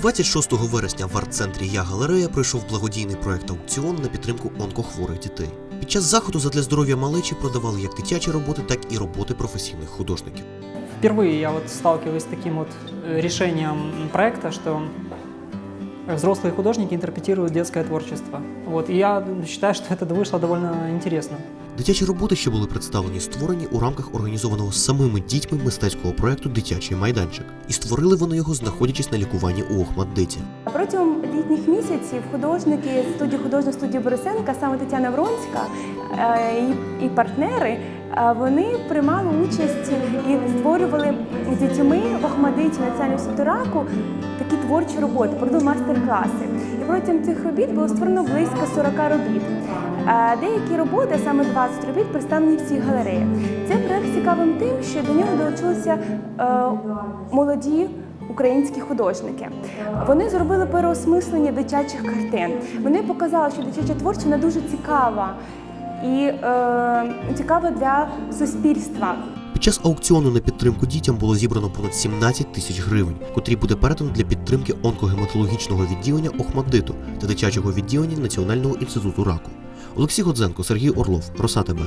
26 вересня в арт-центрі Я Галерея пройшов благодійний проект аукціон на підтримку онкохворих дітей. Під час заходу задля здоров'я малечі продавали як дитячі роботи, так і роботи професійних художників. Впервые я вот сталкиваюсь с таким вот э, решением проекта, что взрослые художники интерпретируют детское творчество. Вот, и я считаю, что это вышло довольно интересно. Дитячі роботи, що були представлені, створені у рамках організованого самими дітьми мистецького проекту Дитячий майданчик, і створили вони його, знаходячись на лікуванні у Охмаддиті. Протягом літніх місяців художники студії художньої студії Борисенка, саме Тетяна Вронська е, і, партнери, вони приймали участь і створювали з дітьми в Охмадиті Національному інституту раку такі творчі роботи, проводили майстер-класи. І протягом цих робіт було створено близько 40 робіт. Деякі роботи, саме 20 робіт, представлені в цій галереї. Цей проект цікавим тим, що до нього долучилися е, молоді українські художники. Вони зробили переосмислення дитячих картин. Вони показали, що дитяча творчість вона дуже цікава і е, цікаво для суспільства. Під час аукціону на підтримку дітям було зібрано понад 17 тисяч гривень, котрі буде передано для підтримки онкогематологічного відділення Охмадиту та дитячого відділення Національного інституту раку. Олексій Годзенко, Сергій Орлов, Роса ТБ.